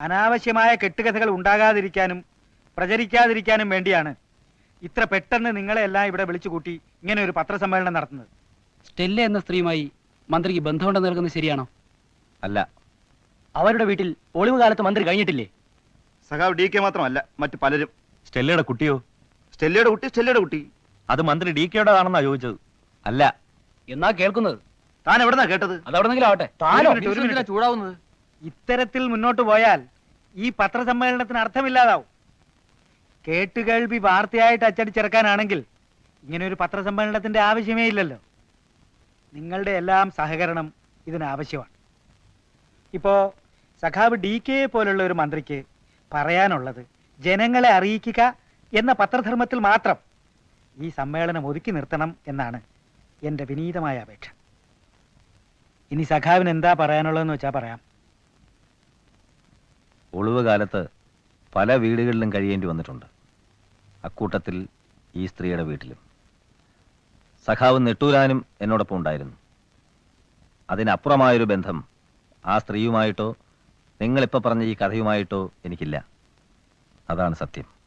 അനാവശ്യമായ കെട്ടുകഥകൾ ഉണ്ടാകാതിരിക്കാനും പ്രചരിക്കാതിരിക്കാനും വേണ്ടിയാണ് ഇത്ര പെട്ടെന്ന് നിങ്ങളെ എല്ലാം ഇവിടെ വിളിച്ചു കൂട്ടി ഇങ്ങനെ ഒരു പത്രസമ്മേളനം നടത്തുന്നത്. സ്റ്റെല്ല എന്ന സ്ത്രീയുമായി മന്ത്രിക്ക് ബന്ധമുണ്ടെന്ന് നൽകുന്നത് ശരിയാണോ? അല്ല. അവരുടെ വീട്ടിൽ ഒളിവ് കാലത്ത് മന്ത്രി കഴിഞ്ഞിട്ടില്ലേ? സഖാവ് ഡി കെ മാത്രമല്ല മറ്റു പലരും. സ്റ്റെല്ലയുടെ കുട്ടിയോ? സ്റ്റെല്ലയുടെ കുട്ടി സ്റ്റെല്ലയുടെ കുട്ടി. അത് മന്ത്രി ഡി കെയുടേതാണെന്നാ ചോദിച്ചത്. അല്ല. എന്നാ കേൾക്കുന്നത്? താൻ എവിടെന്നാ കേട്ടത്? അതവിടെ ആവട്ടെ. ചൂടാവുന്നത്? ഇത്തരത്തിൽ മുന്നോട്ട് പോയാൽ ഈ പത്രസമ്മേളനത്തിന് അർത്ഥമില്ലാതാവും. കേട്ടുകേൾവി വാർത്തയായിട്ട് അച്ചടിച്ചിറക്കാനാണെങ്കിൽ ഇങ്ങനെ ഒരു പത്രസമ്മേളനത്തിന്റെ ആവശ്യമേ ഇല്ലല്ലോ. നിങ്ങളുടെ എല്ലാം സഹകരണം ഇതിനാവശ്യമാണ് ഇപ്പോ സഖാവ് ഡി കെ പോലുള്ള ഒരു മന്ത്രിക്ക് പറയാനുള്ളത് ജനങ്ങളെ അറിയിക്കുക എന്ന പത്രധർമ്മത്തിൽ മാത്രം ഈ സമ്മേളനം ഒതുക്കി നിർത്തണം എന്നാണ് എന്റെ വിനീതമായ അപേക്ഷ. ഇനി സഖാവിന് എന്താ പറയാനുള്ളതെന്ന് വെച്ചാൽ പറയാം. ഒളിവ് കാലത്ത് പല വീടുകളിലും കഴിയേണ്ടി വന്നിട്ടുണ്ട്. അക്കൂട്ടത്തിൽ ഈ സ്ത്രീയുടെ വീട്ടിലും. സഖാവ് നെട്ടൂരാനും എന്നോടൊപ്പം ഉണ്ടായിരുന്നു. അതിനപ്പുറമായൊരു ബന്ധം ആ സ്ത്രീയുമായിട്ടോ നിങ്ങളിപ്പോൾ പറഞ്ഞ ഈ കഥയുമായിട്ടോ എനിക്കില്ല. അതാണ് സത്യം.